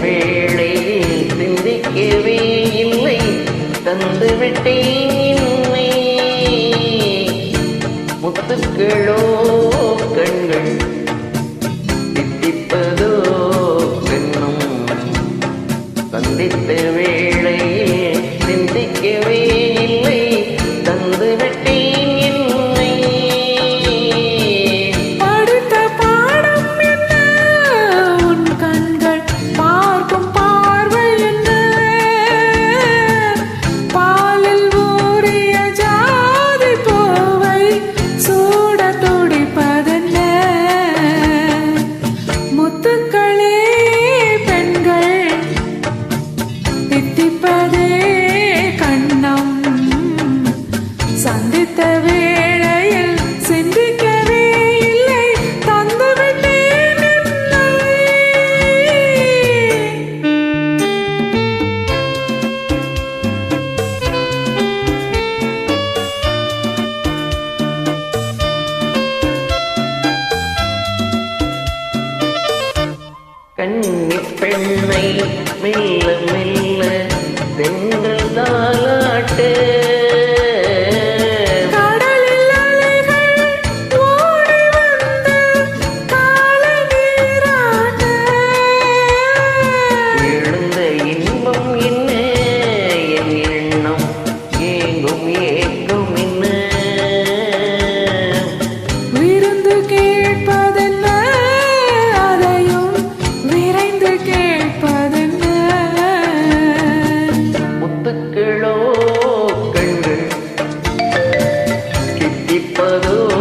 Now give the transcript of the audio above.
வேளை சிந்திக்கவே இல்லை. தந்துவிட்டேன் என்னை முத்துக்களோ கண்கள் கண்ணி பெண்ணை மெல்ல மெல்ல the